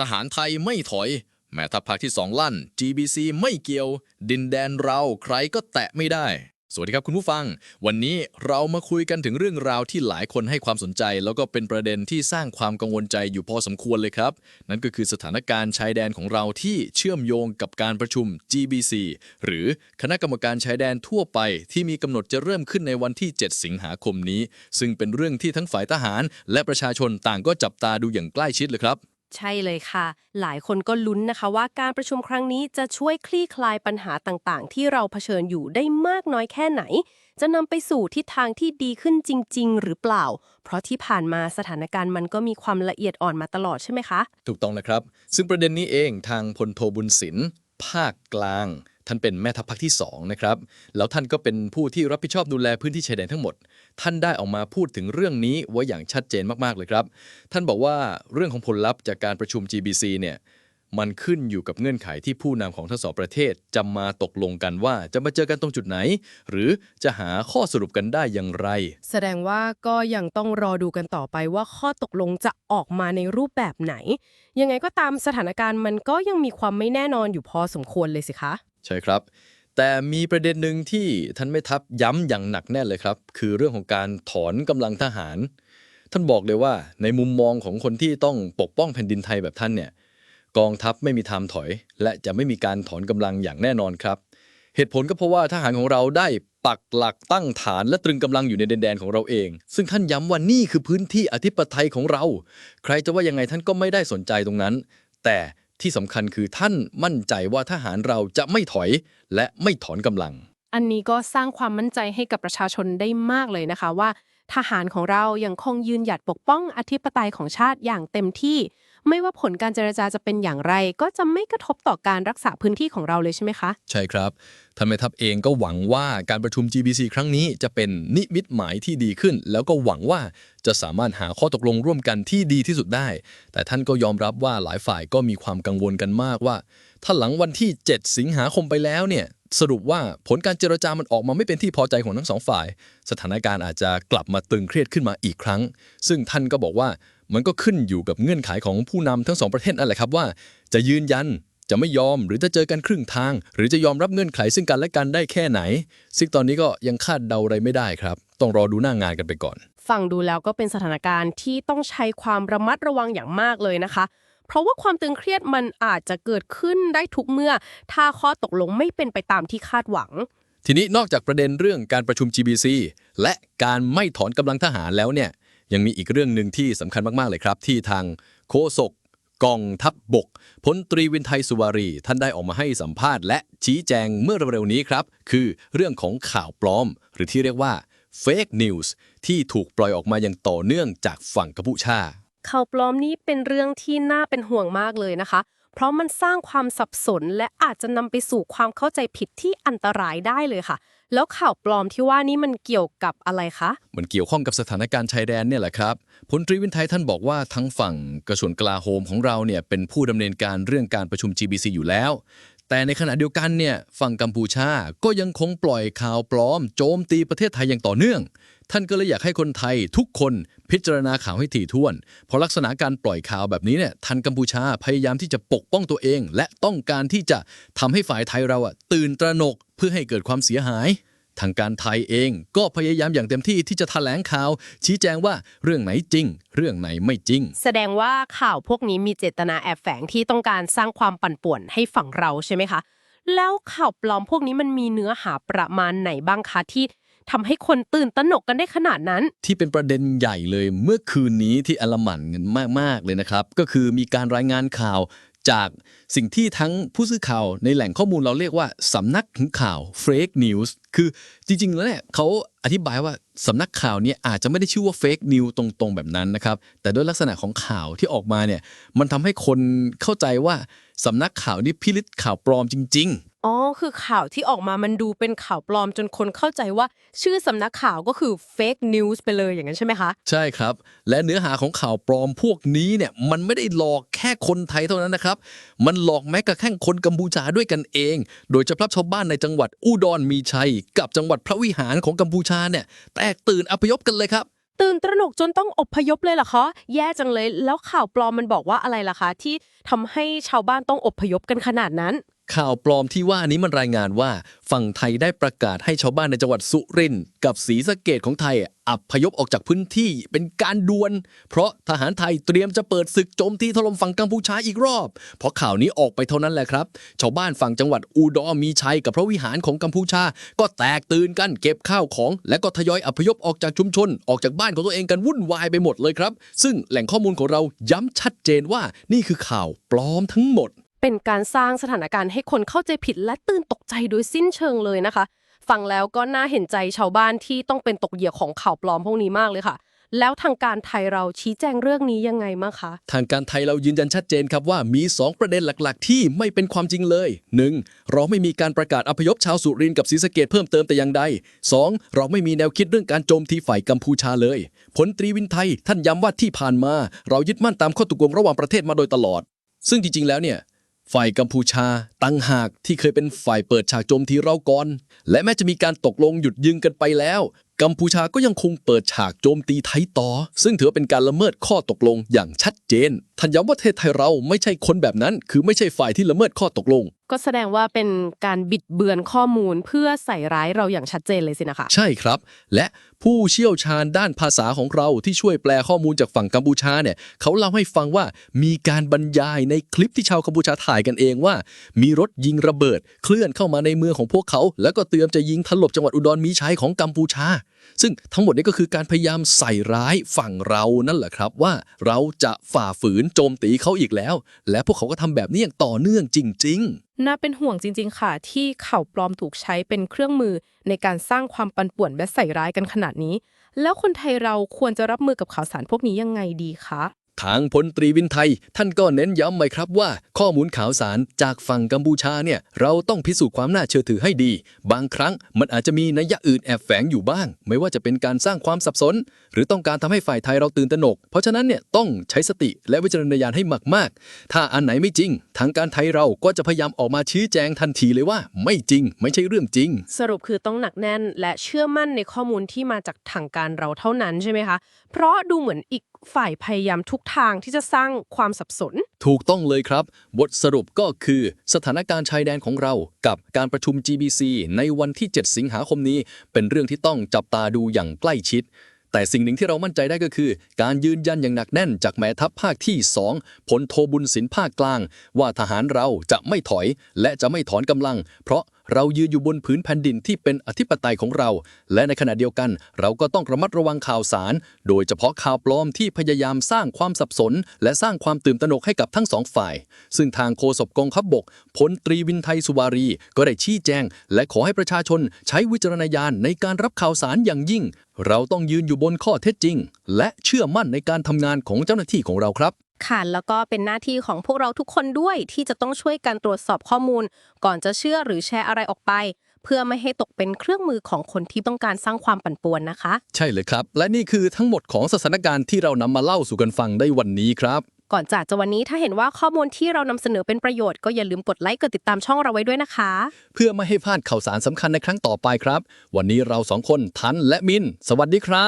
ทหารไทยไม่ถอย แม้ทัพภาคที่สองลั่น GBC ไม่เกี่ยว ดินแดนเราใครก็แตะไม่ได้ สวัสดีครับคุณผู้ฟัง วันนี้เรามาคุยกันถึงเรื่องราวที่หลายคนให้ความสนใจ แล้วก็เป็นประเด็นที่สร้างความกังวลใจอยู่พอสมควรเลยครับ นั่นก็คือสถานการณ์ชายแดนของเราที่เชื่อมโยงกับการประชุม GBC หรือคณะกรรมการชายแดนทั่วไป ที่มีกำหนดจะเริ่มขึ้นในวันที่ 7 สิงหาคมนี้ ซึ่งเป็นเรื่องที่ทั้งฝ่ายทหาร และประชาชนต่างก็จับตาดูอย่างใกล้ชิดเลยครับ ใช่เลยค่ะ หลายคนก็ลุ้นนะคะว่าการประชุมครั้งนี้จะช่วยคลี่คลายปัญหาต่างๆ ที่เราเผชิญอยู่ได้มากน้อยแค่ไหน จะนำไปสู่ทิศทางที่ดีขึ้นจริง ๆ หรือเปล่า เพราะที่ผ่านมาสถานการณ์มันก็มีความละเอียดอ่อนมาตลอดใช่ไหมคะ ถูกต้องนะครับ ซึ่งประเด็นนี้เองทางพลโทบุญศิลป์ภาคกลาง ท่านเป็นแม่ทัพภาคที่2นะครับ แล้วท่านก็เป็นผู้ที่รับผิดชอบดูแลพื้นที่ชายแดนทั้งหมด ท่านได้ออกมาพูดถึงเรื่องนี้ไว้อย่างชัดเจนมากๆเลยครับ ท่านบอกว่าเรื่องของผลลัพธ์จากการประชุม GBC เนี่ยมันขึ้นอยู่กับเงื่อนไขที่ผู้นำของทั้งสองประเทศจะมาตกลงกันว่าจะมาเจอกันตรงจุดไหน หรือจะหาข้อสรุปกันได้อย่างไร แสดงว่าก็ยังต้องรอดูกันต่อไปว่าข้อตกลงจะออกมาในรูปแบบไหน ยังไงก็ตามสถานการณ์มันก็ยังมีความไม่แน่นอนอยู่พอสมควรเลยสิคะ ใช่ครับ แต่มีประเด็นหนึ่งที่ท่านไม่ทับย้ำอย่างหนักแน่นเลยครับ คือเรื่องของการถอนกำลังทหาร ท่านบอกเลยว่าในมุมมองของคนที่ต้องปกป้องแผ่นดินไทยแบบท่านเนี่ยกองทัพไม่มีทางถอย และจะไม่มีการถอนกำลังอย่างแน่นอนครับ เหตุผลก็เพราะว่าทหารของเราได้ปักหลักตั้งฐานและตรึงกำลังอยู่ในดินแดนของเราเอง ซึ่งท่านย้ำว่านี่คือพื้นที่อธิปไตยของเรา ใครจะว่ายังไงท่านก็ไม่ได้สนใจตรงนั้น แต่ ที่สำคัญคือท่านมั่นใจว่าทหารเราจะไม่ถอยและไม่ถอนกำลัง อันนี้ก็สร้างความมั่นใจให้กับประชาชนได้มากเลยนะคะว่า ทหารของเรายังคงยืนหยัดปกป้องอธิปไตยของชาติอย่างเต็มที่ ไม่ว่าผลการเจรจาจะเป็นอย่างไร ก็จะไม่กระทบต่อการรักษาพื้นที่ของเราเลยใช่ไหมคะ ใช่ครับท่านแม่ทัพเองก็หวังว่าการประชุม GBC ครั้งนี้จะเป็นนิมิตหมายที่ดีขึ้น แล้วก็หวังว่าจะสามารถหาข้อตกลงร่วมกันที่ดีที่สุดได้ แต่ท่านก็ยอมรับว่าหลายฝ่ายก็มีความกังวลกันมากว่า ถ้าหลังวันที่ 7 สิงหาคมไปแล้วเนี่ย สรุปว่าผลการเจรจามันออกมาไม่เป็นที่พอใจของทั้งสองฝ่าย สถานการณ์อาจจะกลับมาตึงเครียดขึ้นมาอีกครั้ง ซึ่งท่านก็บอกว่ามันก็ขึ้นอยู่กับเงื่อนไขของผู้นำทั้งสองประเทศนั่นแหละครับว่า จะยืนยันจะไม่ยอมหรือจะเจอกันครึ่งทาง หรือจะยอมรับเงื่อนไขซึ่งกันและกันได้แค่ไหน ซึ่งตอนนี้ก็ยังคาดเดาอะไรไม่ได้ครับ ต้องรอดูหน้างานกันไปก่อน ฟังดูแล้วก็เป็นสถานการณ์ที่ต้องใช้ความระมัดระวังอย่างมากเลยนะคะ เพราะว่าความตึงเครียดมันอาจจะเกิดขึ้นได้ทุกเมื่อ ถ้าข้อตกลงไม่เป็นไปตามที่คาดหวัง ทีนี้นอกจากประเด็นเรื่องการประชุม GBC และการไม่ถอนกำลังทหารแล้วเนี่ยยังมีอีกเรื่องหนึ่งที่สำคัญมากๆเลยครับ ที่ทางโฆษกกองทัพบบกพลตรีวินไทยสุวารี ท่านได้ออกมาให้สัมภาษณ์ และชี้แจงเมื่อเร็วๆนี้ครับ คือเรื่องของข่าวปลอม หรือที่เรียกว่า fake news ที่ถูกปล่อยออกมาอย่างต่อเนื่องจากฝั่งกัมพูชา ข่าวปลอมนี้เป็นเรื่องที่น่าเป็นห่วงมากเลยนะคะ เพราะมันสร้างความสับสนและอาจจะนำไปสู่ความเข้าใจผิดที่อันตรายได้เลยค่ะ แล้วข่าวปลอมที่ว่านี้มันเกี่ยวกับอะไรคะ มันเกี่ยวข้องกับสถานการณ์ชายแดนเนี่ยแหละครับพลตรีวินไทยท่านบอกว่าทั้งฝั่งกระทรวงกลาโหมของเราเนี่ยเป็นผู้ดำเนินการเรื่องการประชุม GBC อยู่แล้ว แต่ในขณะเดียวกันเนี่ยฝั่งกัมพูชาก็ยังคงปล่อยข่าวปลอม โจมตีประเทศไทยอย่างต่อเนื่อง ท่านก็เลยอยากให้คนไทยทุกคนพิจารณาข่าวให้ถี่ถ้วน เพราะลักษณะการปล่อยข่าวแบบนี้เนี่ยท่านกัมพูชาพยายามที่จะปกป้องตัวเอง และต้องการที่จะทำให้ฝ่ายไทยเราอะตื่นตระหนกเพื่อให้เกิดความเสียหาย ทางการไทยเองก็พยายามอย่างเต็มที่ที่จะแถลงข่าว ชี้แจงว่าเรื่องไหนจริง เรื่องไหนไม่จริง แสดงว่าข่าวพวกนี้มีเจตนาแอบแฝงที่ต้องการสร้างความปั่นป่วนให้ฝั่งเราใช่ไหมคะ แล้วข่าวปลอมพวกนี้มันมีเนื้อหาประมาณไหนบ้างคะที่ทำให้คนตื่นตระหนกกันได้ขนาดนั้น ที่เป็นประเด็นใหญ่เลยเมื่อคืนนี้ที่อลหมั่นกันมากๆเลยนะครับ ก็คือมีการรายงานข่าว จากสิ่งที่ทั้งผู้สื่อข่าวในแหล่งข้อมูลเราเรียกว่าสำนักข่าว fake news คือจริง ๆ แล้วเนี่ยเขาอธิบายว่าสำนักข่าวเนี่ยอาจจะไม่ได้ชื่อว่า fake news ตรงๆ แบบนั้นนะครับ แต่ด้วยลักษณะของข่าวที่ออกมาเนี่ยมันทำให้คนเข้าใจว่าสำนักข่าวนี้พิลิตข่าวปลอมจริง ๆ อ๋อ คือข่าวที่ออกมามันดูเป็นข่าวปลอมจนคนเข้าใจว่า ชื่อสำนักข่าวก็คือ fake news ไปเลยอย่างนั้นใช่ไหมคะ ใช่ครับ และเนื้อหาของข่าวปลอมพวกนี้เนี่ยมันไม่ได้หลอกแค่คนไทยเท่านั้นนะครับ มันหลอกแม้กระทั่งคนกัมพูชาด้วยกันเอง โดยเฉพาะชาวบ้านในจังหวัดอุดรมีชัย กับจังหวัดพระวิหารของกัมพูชาเนี่ยแตกตื่นอพยพกันเลยครับตื่นตระหนกจนต้องอพยพเลยเหรอคะ แย่จังเลย แล้วข่าวปลอมมันบอกว่าอะไรล่ะคะ ที่ทำให้ชาวบ้านต้องอพยพกันขนาดนั้น ข่าวปลอมที่ว่านี้มันรายงานว่า ฝั่งไทยได้ประกาศให้ชาวบ้านในจังหวัดสุรินทร์กับศรีสะเกดของไทยอับพยพออกจากพื้นที่เป็นการด่วนเพราะทหารไทยเตรียมจะเปิดศึกโจมตีถล่มฝั่งกัมพูชาอีกรอบ เพอข่าวนี้ออกไปเท่านั้นแหละครับ ชาวบ้านฝั่งจังหวัดอูดอร์มีชัยกับพระวิหารของกัมพูชา ก็แตกตื่นกันเก็บข้าวของ และก็ทยอยอพยพออกจากชุมชน ออกจากบ้านของตัวเองกันวุ่นวายไปหมดเลยครับ ซึ่งแหล่งข้อมูลของเราย้ำชัดเจนว่านี่คือข่าวปลอมทั้งหมด เป็นการสร้างสถานการณ์ให้คนเข้าใจผิดและตื่นตกใจโดยสิ้นเชิงเลยนะคะ ฟังแล้วก็น่าเห็นใจชาวบ้านที่ต้องเป็นตกเหยื่อของข่าวปลอมพวกนี้มากเลยค่ะ แล้วทางการไทยเราชี้แจงเรื่องนี้ยังไงมั้งคะ ทางการไทยเรายืนยันชัดเจนครับว่ามี 2 ประเด็นหลักๆ ที่ไม่เป็นความจริงเลย 1. เราไม่มีการประกาศอพยพชาวสุรินทร์กับศรีสะเกดเพิ่มเติมแต่อย่างใด 2. เราไม่มีแนวคิดเรื่องการโจมตีฝ่ายกัมพูชาเลยพลตรีวินไทยท่านย้ำว่าที่ผ่านมา เรายึดมั่นตามข้อตกลงระหว่างประเทศมาโดยตลอด ซึ่งจริงๆแล้วเนี่ย ฝ่ายกัมพูชาตั้งหากที่เคยเป็นฝ่ายเปิดฉากโจมตีเราก่อน และแม้จะมีการตกลงหยุดยิงกันไปแล้ว กัมพูชาก็ยังคงเปิดฉากโจมตีไทยต่อ ซึ่งถือว่าเป็นการละเมิดข้อตกลงอย่างชัดเจนท่านย้ำว่าประเทศไทยเราไม่ใช่คนแบบนั้น คือไม่ใช่ฝ่ายที่ละเมิดข้อตกลง ก็แสดงว่าเป็นการบิดเบือนข้อมูลเพื่อใส่ร้ายเราอย่างชัดเจนเลยสินะคะ ใช่ครับ และผู้เชี่ยวชาญด้านภาษาของเราที่ช่วยแปลข้อมูลจากฝั่งกัมพูชาเนี่ยเขาเล่าให้ฟังว่ามีการบรรยายในคลิปที่ชาวกัมพูชาถ่ายกันเองว่า มีรถยิงระเบิด เคลื่อนเข้ามาในเมืองของพวกเขา แล้วก็เตรียมจะยิงถล่มจังหวัดอุดรมีชัยของกัมพูชาซึ่งทั้งหมดนี้ก็คือการพยายามใส่ร้ายฝั่งเรานั่นแหละครับว่าเราจะฝ่าฝืนโจมตีเขาอีกแล้ว และพวกเขาก็ทำแบบนี้อย่างต่อเนื่องจริง ๆ น่าเป็นห่วงจริง ๆ ค่ะ ที่ข่าวปลอมถูกใช้เป็นเครื่องมือในการสร้างความปั่นป่วนและใส่ร้ายกันขนาดนี้ แล้วคนไทยเราควรจะรับมือกับข่าวสารพวกนี้ยังไงดีคะ ทางพลตรีวินไทย ท่านก็เน้นย้ำไว้ครับว่า ข้อมูลข่าวสารจากฝั่งกัมพูชาเนี่ย เราต้องพิสูจน์ความน่าเชื่อถือให้ดี บางครั้งมันอาจจะมีนัยยะอื่นแอบแฝงอยู่บ้าง ไม่ว่าจะเป็นการสร้างความสับสน หรือต้องการทำให้ฝ่ายไทยเราตื่นตระหนก เพราะฉะนั้นเนี่ยต้องใช้สติและวิจารณญาณให้มากๆ ถ้าอันไหนไม่จริง ทางการไทยเราก็จะพยายามออกมาชี้แจงทันทีเลยว่า ไม่จริง ไม่ใช่เรื่องจริง สรุปคือต้องหนักแน่น และเชื่อมั่นในข้อมูลที่มาจากทางการเราเท่านั้นใช่ไหมคะ เพราะดูเหมือนอีกฝ่ายพยายามทุกทางที่จะสร้างความสับสน ถูกต้องเลยครับ บทสรุปก็คือสถานการณ์ชายแดนของเรา กับการประชุม GBC ในวันที่ 7 สิงหาคมนี้ เป็นเรื่องที่ต้องจับตาดูอย่างใกล้ชิด แต่สิ่งหนึ่งที่เรามั่นใจได้ก็คือ การยืนยันอย่างหนักแน่นจากแม่ทัพภาคที่ 2 พลโทบุญสินภาคกลาง ว่าทหารเราจะไม่ถอยและจะไม่ถอนกำลัง เพราะ เรายืนอยู่บนพื้นแผ่นดินที่เป็นอธิปไตยของเรา และในขณะเดียวกัน เราก็ต้องระมัดระวังข่าวสาร โดยเฉพาะข่าวปลอมที่พยายามสร้างความสับสน และสร้างความตื่นตระหนกให้กับทั้งสองฝ่าย ซึ่งทางโฆษกกองทัพบกพลตรีวินไทยสุวารี ก็ได้ชี้แจง และขอให้ประชาชนใช้วิจารณญาณในการรับข่าวสารอย่างยิ่ง เราต้องยืนอยู่บนข้อเท็จจริง และเชื่อมั่นในการทำงานของเจ้าหน้าที่ของเราครับ ค่ะแล้วก็เป็นหน้าที่ของพวกเราทุกคนด้วยที่จะต้องช่วยกันตรวจสอบข้อมูล ก่อนจะเชื่อหรือแชร์อะไรออกไป เพื่อไม่ให้ตกเป็นเครื่องมือของคนที่ต้องการสร้างความปั่นป่วนนะคะ ใช่เลยครับ และนี่คือทั้งหมดของสถานการณ์ที่เรานำมาเล่าสู่กันฟังได้วันนี้ครับก่อนจากจะวันนี้ถ้าเห็นว่าข้อมูลที่เรานำเสนอเป็นประโยชน์ก็อย่าลืมกดไลค์กดติดตามช่องเราไว้ด้วยนะคะ เพื่อไม่ให้พลาดข่าวสารสำคัญในครั้งต่อไปครับ วันนี้เราสองคนทันและมิน สวัสดีครับ